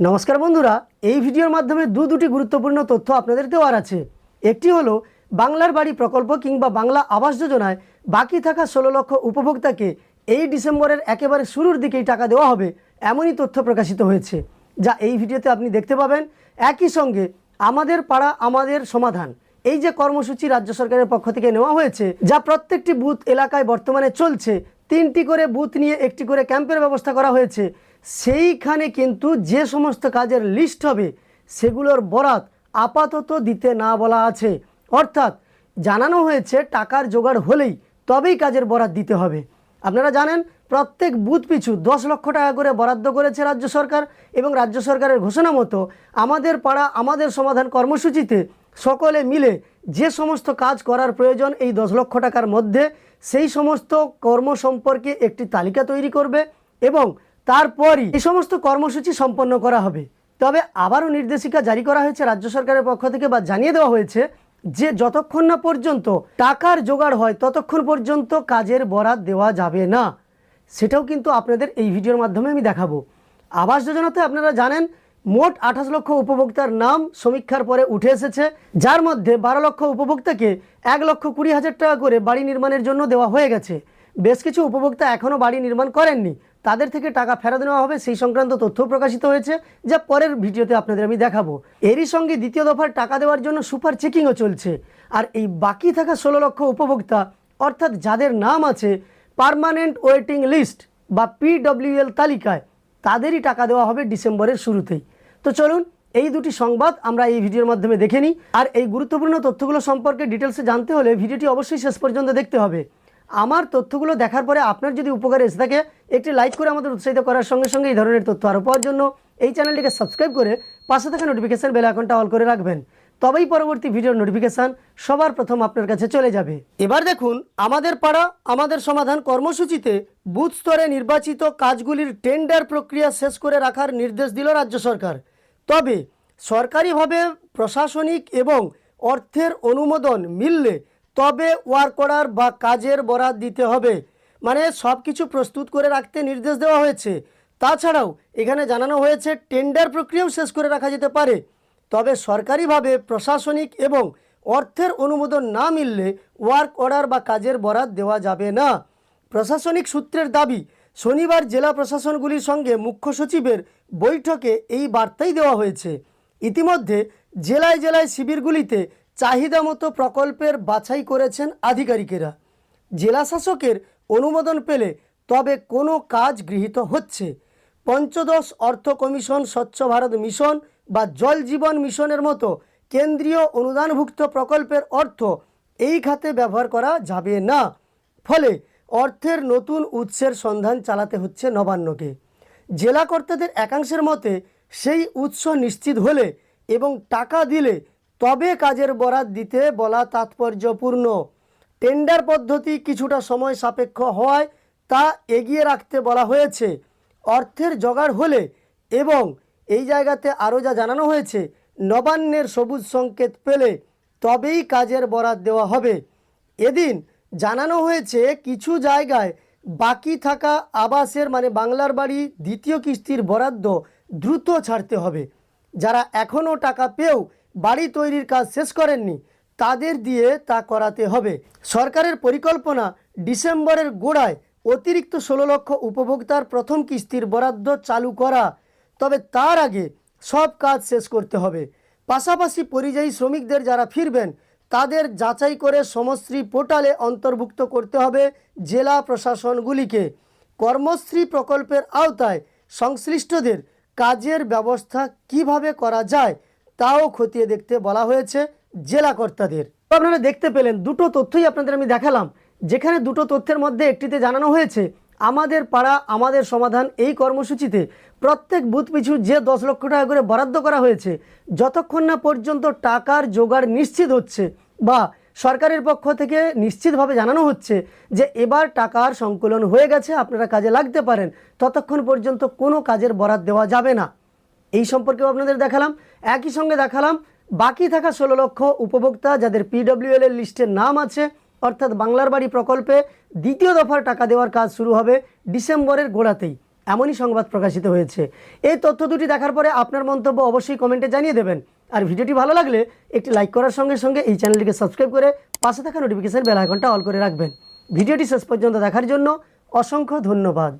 নমস্কার বন্ধুরা, এই ভিডিওর মাধ্যমে দু দুটি গুরুত্বপূর্ণ তথ্য আপনাদের দেওয়ার আছে। একটি হলো, বাংলার বাড়ি প্রকল্প কিংবা বাংলা আবাস যোজনায় বাকি থাকা ষোলো লক্ষ উপভোক্তাকে এই ডিসেম্বরের একেবারে শুরুর দিকেই টাকা দেওয়া হবে, এমনই তথ্য প্রকাশিত হয়েছে। যা এই ভিডিওতে আপনি দেখতে পাবেন। একই সঙ্গে, আমাদের পাড়া আমাদের সমাধান, এই যে কর্মসূচি রাজ্য সরকারের পক্ষ থেকে নেওয়া হয়েছে, যা প্রত্যেকটি বুথ এলাকায় বর্তমানে চলছে। তিনটি করে বুথ নিয়ে একটি করে ক্যাম্পের ব্যবস্থা করা হয়েছে। সেইখানে কিন্তু যে সমস্ত কাজের লিস্ট হবে, সেগুলোর বরাত আপাতত দিতে না বলা আছে। অর্থাৎ জানানো হয়েছে টাকার জোগাড় হলেই তবেই কাজের বরাত দিতে হবে। আপনারা জানেন, প্রত্যেক বুথ পিছু দশ লক্ষ টাকা করে বরাদ্দ করেছে রাজ্য সরকার এবং রাজ্য সরকারের ঘোষণা মতো আমাদের পাড়া, আমাদের সমাধান কর্মসূচিতে সকলে মিলে যে সমস্ত কাজ করার প্রয়োজন এই দশ লক্ষ টাকার মধ্যে, সেই সমস্ত কর্ম সম্পর্কে একটি তালিকা তৈরি করবে এবং তারপরই এই সমস্ত কর্মসূচি সম্পন্ন করা হবে। তবে আবারও নির্দেশিকা জারি করা হয়েছে রাজ্য সরকারের পক্ষ থেকে বা জানিয়ে দেওয়া হয়েছে যে যতক্ষণ না পর্যন্ত টাকার জোগাড় হয় ততক্ষণ পর্যন্ত কাজের বরাত দেওয়া যাবে না। সেটাও কিন্তু আপনাদের এই ভিডিওর মাধ্যমে আমি দেখাবো। আবাস যোজনাতে আপনারা জানেন, মোট আঠাশ লক্ষ উপভোক্তার নাম সমীক্ষার পরে উঠে এসেছে, যার মধ্যে বারো লক্ষ উপভোক্তাকে এক লক্ষ কুড়ি হাজার টাকা করে বাড়ি নির্মাণের জন্য দেওয়া হয়ে গেছে। বেশ কিছু উপভোক্তা এখনও বাড়ি নির্মাণ করেননি তাদের থেকে টাকা ফেরত নেওয়া হবে, সেই সংক্রান্ত তথ্য প্রকাশিত হয়েছে, যা পরের ভিডিওতে আপনাদের আমি দেখাবো। এরই সঙ্গে দ্বিতীয় দফার টাকা দেওয়ার জন্য সুপার চেকিংও চলছে। আর এই বাকি থাকা ষোলো লক্ষ উপভোক্তা, অর্থাৎ যাদের নাম আছে পার্মানেন্ট ওয়েটিং লিস্ট বা পিডব্লিউএল তালিকায়, তাদেরই টাকা দেওয়া হবে ডিসেম্বরের শুরুতেই। তো চলুন, এই দুটি সংবাদ আমরা এই ভিডিওর মাধ্যমে দেখে নিই। আর এই গুরুত্বপূর্ণ তথ্যগুলো সম্পর্কে ডিটেলসে জানতে হলে ভিডিওটি অবশ্যই শেষ পর্যন্ত দেখতে হবে। আমার তথ্যগুলো দেখার পরে আপনার যদি উপকার এসে থাকে, একটি লাইক করে আমাদের উৎসাহিত করার সঙ্গে সঙ্গে এই ধরনের তথ্য আরও পাওয়ার জন্য এই চ্যানেলটিকে সাবস্ক্রাইব করে পাশে থাকা নোটিফিকেশান বেল আইকনটা অল করে রাখবেন। তবেই পরবর্তী ভিডিওর নোটিফিকেশান সবার প্রথম আপনার কাছে চলে যাবে। এবার দেখুন, আমাদের পাড়া, আমাদের সমাধান কর্মসূচিতে বুথ স্তরে নির্বাচিত কাজগুলির টেন্ডার প্রক্রিয়া শেষ করে রাখার নির্দেশ দিল রাজ্য সরকার। তবে সরকারিভাবে প্রশাসনিক এবং অর্থের অনুমোদন মিললে তবে ওয়ার্ক অর্ডার বা কাজের বরাত দিতে হবে। মানে সব কিছু প্রস্তুত করে রাখতে নির্দেশ দেওয়া হয়েছে। তাছাড়াও এখানে জানানো হয়েছে, টেন্ডার প্রক্রিয়াও শেষ করে রাখা যেতে পারে। তবে সরকারিভাবে প্রশাসনিক এবং অর্থের অনুমোদন না মিললে ওয়ার্ক অর্ডার বা কাজের বরাত দেওয়া যাবে না। প্রশাসনিক সূত্রের দাবি, শনিবার জেলা প্রশাসনগুলির সঙ্গে মুখ্য সচিবের বৈঠকে এই বার্তাই দেওয়া হয়েছে। ইতিমধ্যে জেলায় জেলায় শিবিরগুলিতে চাহিদা মতো প্রকল্পের বাছাই করেছেন আধিকারিকেরা। জেলা শাসকের অনুমোদন পেলে তবে কোনো কাজ গৃহীত হচ্ছে। পঞ্চদশ অর্থ কমিশন স্বচ্ছ ভারত মিশন বা জল জীবন মিশনের মতো কেন্দ্রীয় অনুদানভুক্ত প্রকল্পের অর্থ এই খাতে ব্যবহার করা যাবে না। ফলে অর্থের নতুন উৎসের সন্ধান চালাতে হচ্ছে নবান্নকে। জেলা কর্তাদের একাংশের মতে সেই উৎস নিশ্চিত হলে এবং টাকা দিলে তবে কাজের বরাত দিতে বলা তাৎপর্যপূর্ণ। টেন্ডার পদ্ধতি কিছুটা সময় সাপেক্ষ হওয়ায় তা এগিয়ে রাখতে বলা হয়েছে। অর্থের জোগাড় হলে এবং এই জায়গাতে আরও যা জানানো হয়েছে, নবান্নের সবুজ সংকেত পেলে তবেই কাজের বরাত দেওয়া হবে। এদিন জানানো হয়েছে, কিছু জায়গায় বাকি থাকা আবাসের মানে বাংলার বাড়ি দ্বিতীয় কিস্তির বরাদ্দ দ্রুত ছাড়তে হবে। যারা এখনও টাকা পেয়েও বাড়ি তৈরির কাজ শেষ করেননি, তাদের দিয়ে তা করাতে হবে। সরকারের পরিকল্পনা ডিসেম্বরের গোড়ায় অতিরিক্ত ষোলো লক্ষ উপভোক্তার প্রথম কিস্তির বরাদ্দ চালু করা, তবে তার আগে সব কাজ শেষ করতে হবে। পাশাপাশি পরিযায়ী শ্রমিকদের যারা ফিরবেন, তাদের যাচাই করে সমশ্রী পোর্টালে অন্তর্ভুক্ত করতে হবে জেলা প্রশাসনগুলিকে। কর্মশ্রী প্রকল্পের আওতায় সংশ্লিষ্টদের কাজের ব্যবস্থা কীভাবে করা যায় তাও খতিয়ে দেখতে বলা হয়েছে জেলা কর্তাদের। আপনারা দেখতে পেলেন, দুটো তথ্যই আপনাদের আমি দেখালাম। যেখানে দুটো তথ্যের মধ্যে একটিতে জানানো হয়েছে, আমাদের পাড়া, আমাদের সমাধান এই কর্মসূচিতে প্রত্যেক বুথ পিছু যে দশ লক্ষ টাকা করে বরাদ্দ করা হয়েছে, যতক্ষণ না পর্যন্ত টাকার জোগাড় নিশ্চিত হচ্ছে বা সরকারের পক্ষ থেকে নিশ্চিতভাবে জানানো হচ্ছে যে এবার টাকার সংকলন হয়ে গেছে, আপনারা কাজে লাগতে পারেন, ততক্ষণ পর্যন্ত কোনো কাজের বরাদ দেওয়া যাবে না। এই সম্পর্কেও আপনাদের দেখালাম। একই সঙ্গে দেখালাম, বাকি থাকা ষোলো লক্ষ উপভোক্তা যাদের পিডব্লিউএল এর লিস্টের নাম আছে, অর্থাৎ বাংলার বাড়ি প্রকল্পে দ্বিতীয় দফার টাকা দেওয়ার কাজ শুরু হবে ডিসেম্বরের গোড়াতেই। এমনই সংবাদ প্রকাশিত হয়েছে। এই তথ্য দুটি দেখার পরে আপনার মন্তব্য অবশ্যই কমেন্টে জানিয়ে দেবেন। আর ভিডিওটি ভালো লাগলে একটি লাইক করার সঙ্গে সঙ্গে এই চ্যানেলটিকে সাবস্ক্রাইব করে পাশে থাকা নোটিফিকেশান বেল আইকনটা অল করে রাখবেন। ভিডিওটি শেষ পর্যন্ত দেখার জন্য অসংখ্য ধন্যবাদ।